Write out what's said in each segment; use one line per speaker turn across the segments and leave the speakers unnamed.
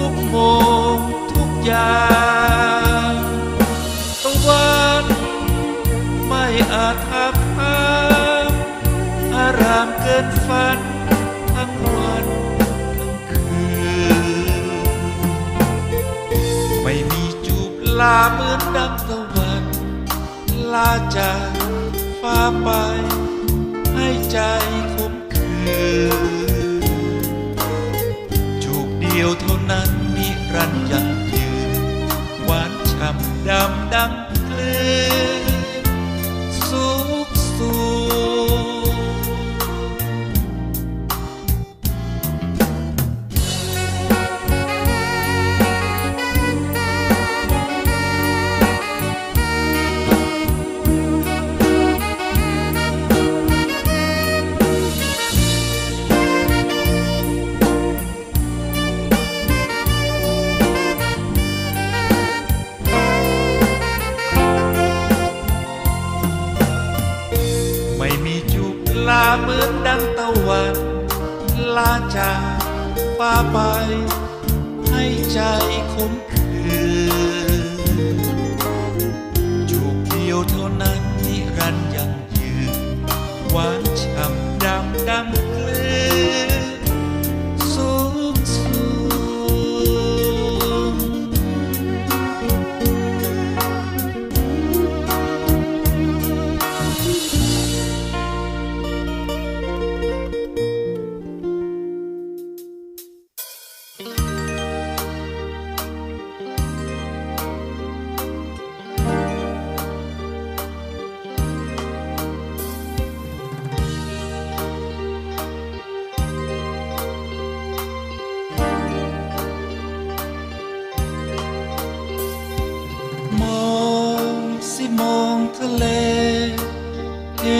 ทุกโมงทุกอย่ามตะวันไม่อาจทับทามอารามเกินฝันทั้งวันทั้งคืน ไม่มีจูบลาเหมือนดังตะวัน ลาจากฟ้าไปให้ใจคมคืน ยวเท่านั้นนิรันดร์ยังยืนหวานฉ่ำดำดังคลื่น ยวเท่านั้น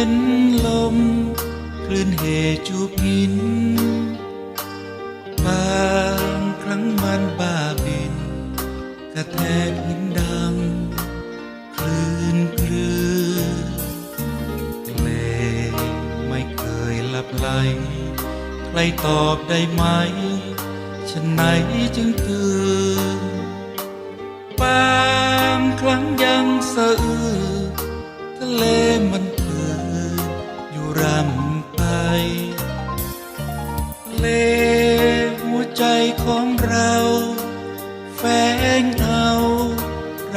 นลม คลื่นเหจูบหิน บางครั้งมันบ้าบิน กระแทกหินดังคลื่นคลื่นเพลงไม่เคยหลับไหล ใครตอบได้ไหม ฉันไหนจึงตื่น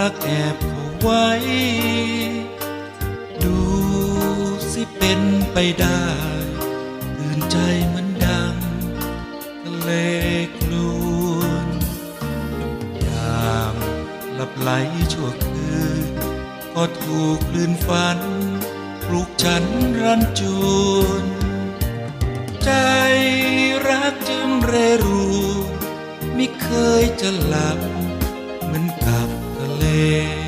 รักแอบเขาไว้ ดูสิเป็นไปได้ตื่นใจเหมันดังทะเลคลวนยามหลับไหลชั่วคืน ก็ถูกคลื่นฝันปลุกฉันรันจวนใจรักจึงเรรูไม่เคยจะหลับ ท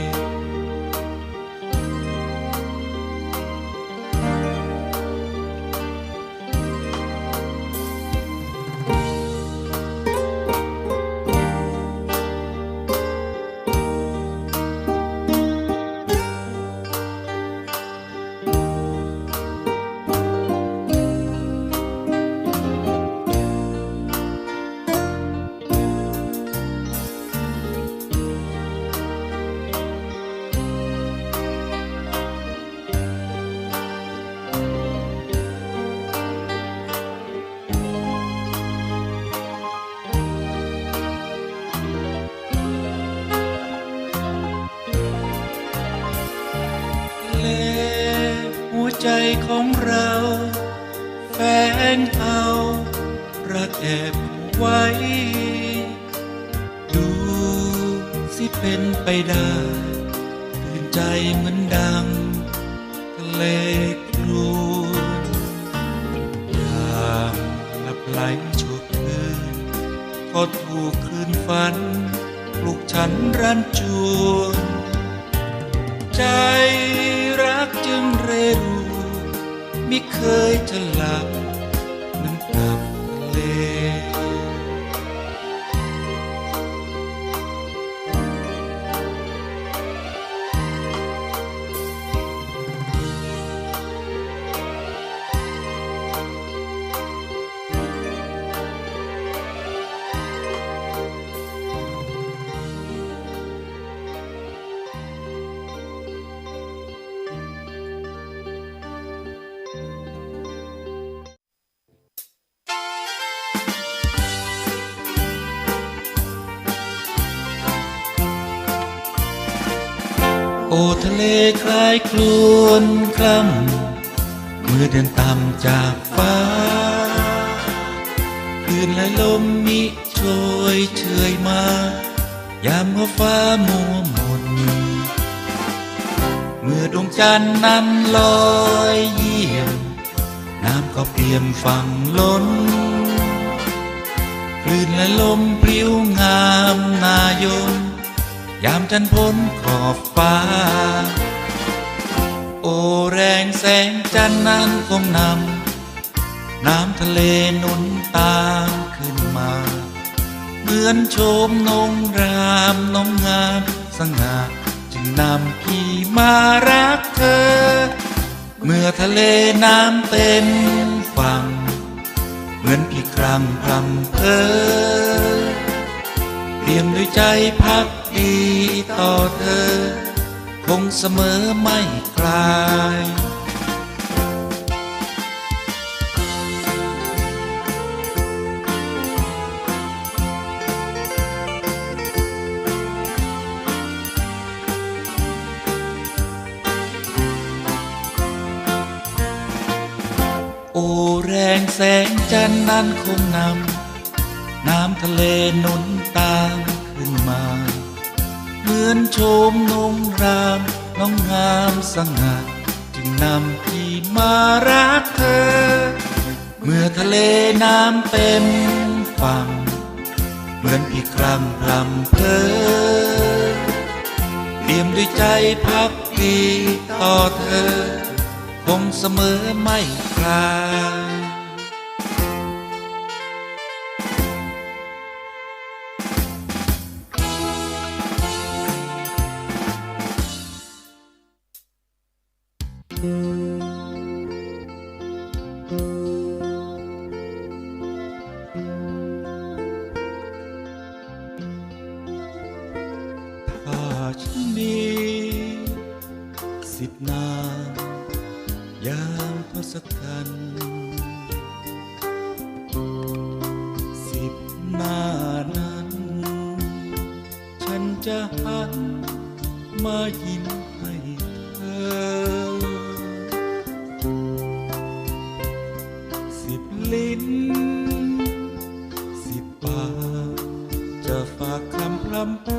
ของเราแฝงเอารักแอบไว้ ดูสิเป็นไปได้ตื่นใจเหมือนดังทะเลครวนอย่างหลับไหลชั่วคืนก็ถูกคืนฝันปลุกฉันรันจวนใจรักจึงเรรู ไม่เคยจะหลับ ทะเลคล้ายครวนคล่ำเมื่อเดินต่ำจากฟ้าคลื่นและลมมิโชยเชยมา ยามเมื่อฟ้ามัวหมน เมื่อดวงจันทร์นั้นลอยเยี่ยม น้ำก็เปี่ยมฝั่งล้นคลื่นและลมปลิวงามนายน ยามจันพ้นขอบฟ้า โอแรงแสงจันทร์นั้นคงนำน้ำทะเลนุนตามขึ้นมา เหมือนโชมนงรามนองงามสง่าจึงนำพี่มารักเธอ เมื่อทะเลน้ำเต็มฝั่ง เหมือนพี่ครั้งพรำเพอเปี่ยมด้วยใจพัก ดีต่อเธอ คงเสมอไม่คลายโอแรงแสงจันทร์นั้นคงนำน้ำทะเลหนุนตามขึ้นมา มือนโชมนงรามน้องงามสง่าจึงนำพี่มารักเธอ เมื่อทะเลน้ำเต็มฝั่งเหมือนพี่ครั้งพรำเพอเปี่ยมด้วยใจพักดีต่อเธอ คงเสมอไม่คลายถ้า ค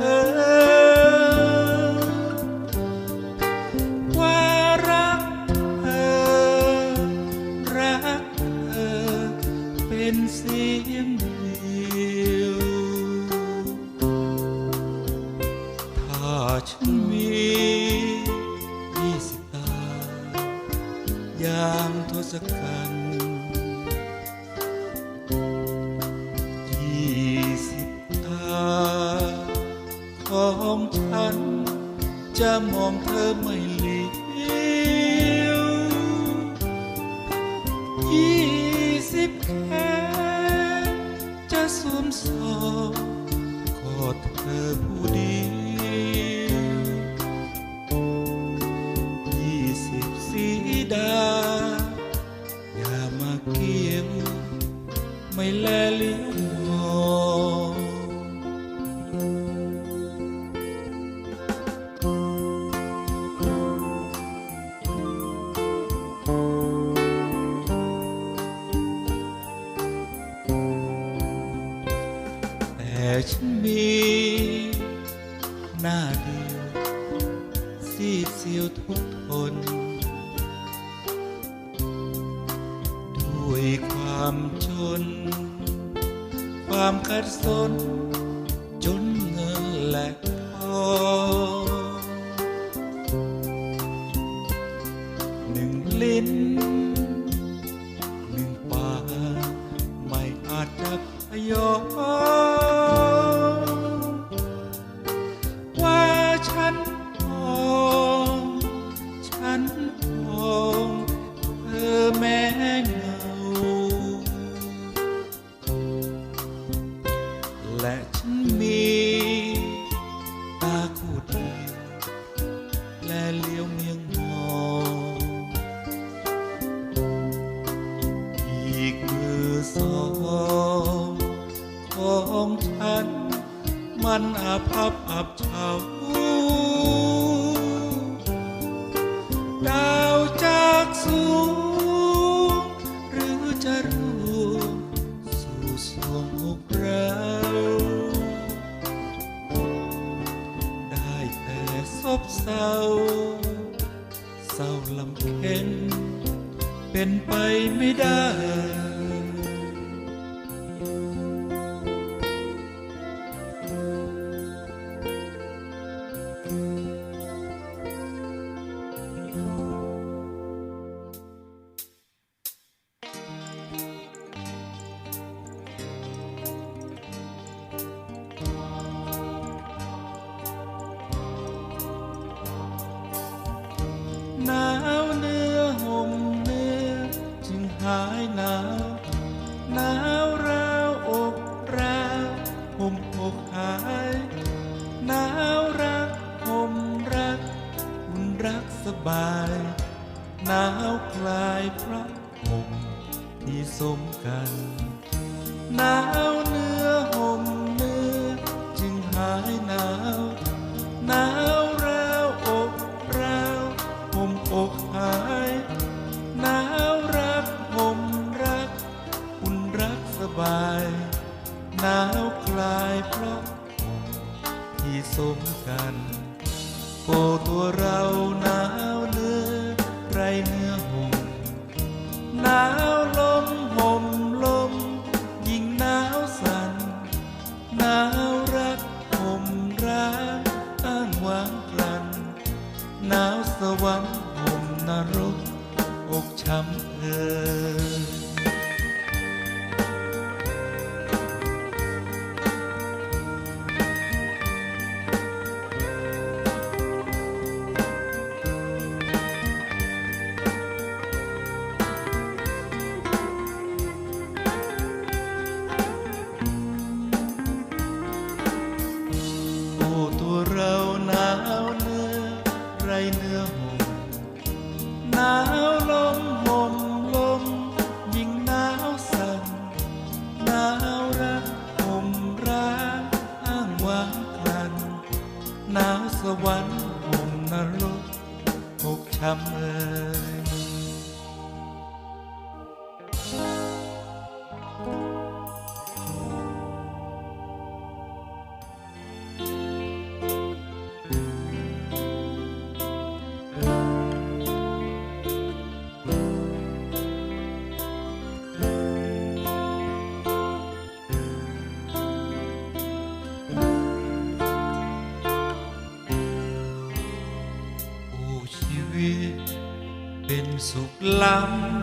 ู่ทุกทน ด้วยความจน ความขัดสน แเศร้าลำเค็นเป็นไปไม่ได้ หนาวรักห่มรักอุ่นรักสบายหนาวคลายพระห่มที่สมกันหนาวเนื้อ สมกันโอตัวเราำเอ่ย วิต เป็นสุขล้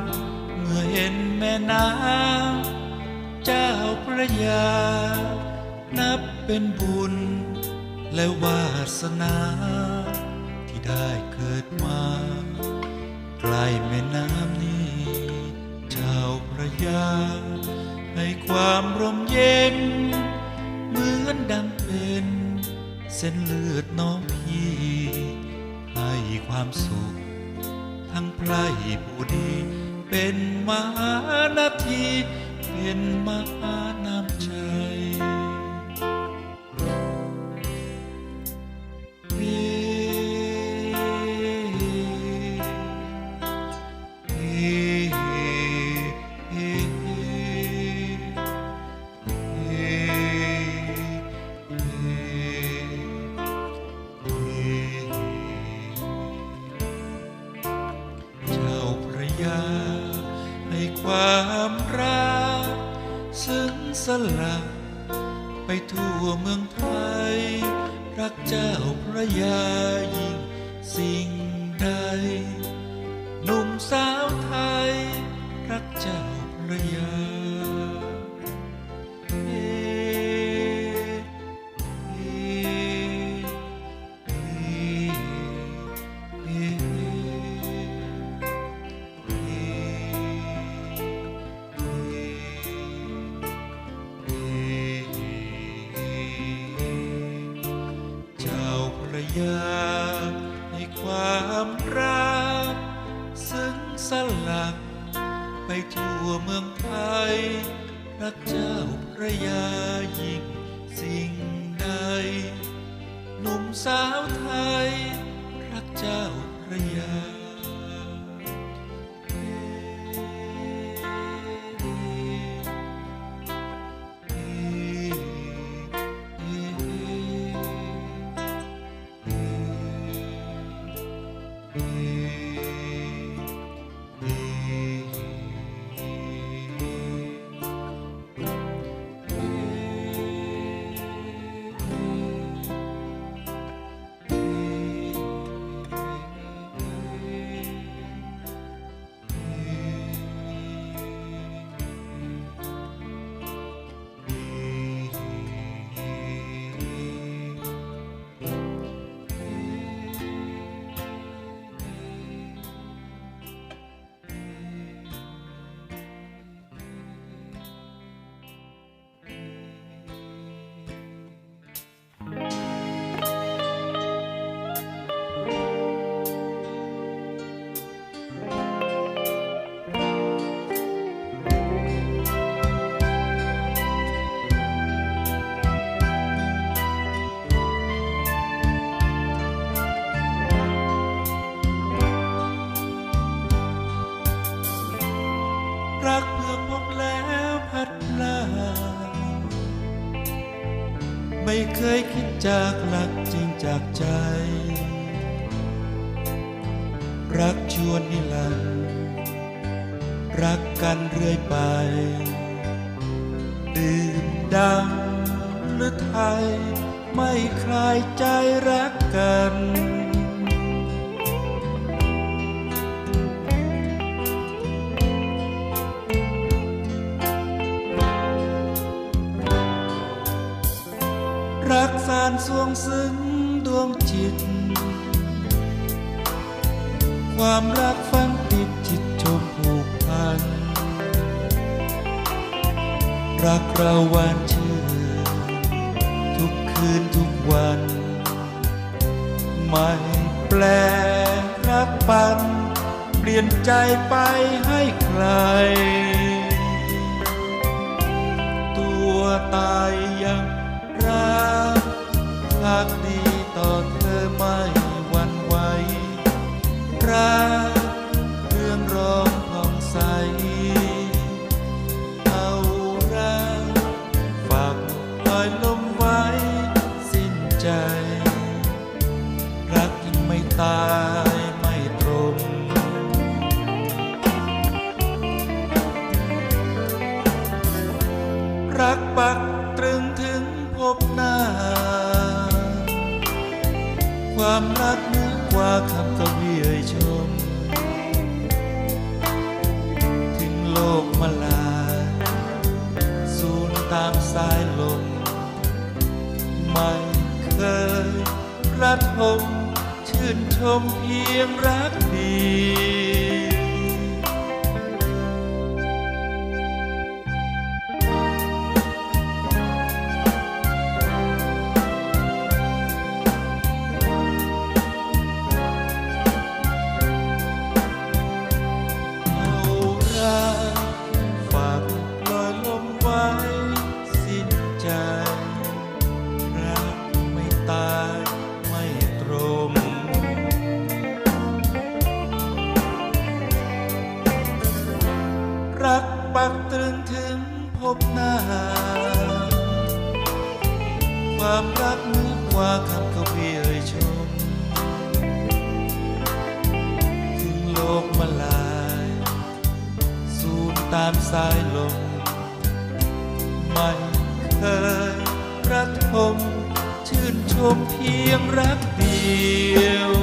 ำเมื่อเห็นแม่น้ำเจ้าพระยา นับเป็นบุญ และวาสนา ที่ได้เกิดมา ใกล้แม่น้ำนี้เจ้าพระยา ให้ความร่มเย็น เหมือนดังเป็น เส้นเลือดน้องพี่ ความสุข ทั้งไพรผู้ดีเป็นมหานาที เป็นมหานำใจ ใสาว ยคิดจากหลักจริงจากใจ รักชวนนิลันร์รักกันเรื่อยไป ดื่มดำหรือไทย ไม่คลายใจรักกัน รักสารสวงซึ้งดวงจิต ความรักฝังติดจิตชมผูกพัน รักเราหวานชื่นทุกคืนทุกวัน ไม่แปลรักปัน เปลี่ยนใจไปให้ใคร ตัวตายยัง รักพักดีต่อเธอไม่หวั่นไหวรัก นชมเพียงรักเดียว ความรักเหนือกว่าคำกวีเอ่ยชม ถึงโลกมาลายสูญตามสายลมไม่เคยประทมชื่นชมเพียงรักเดียว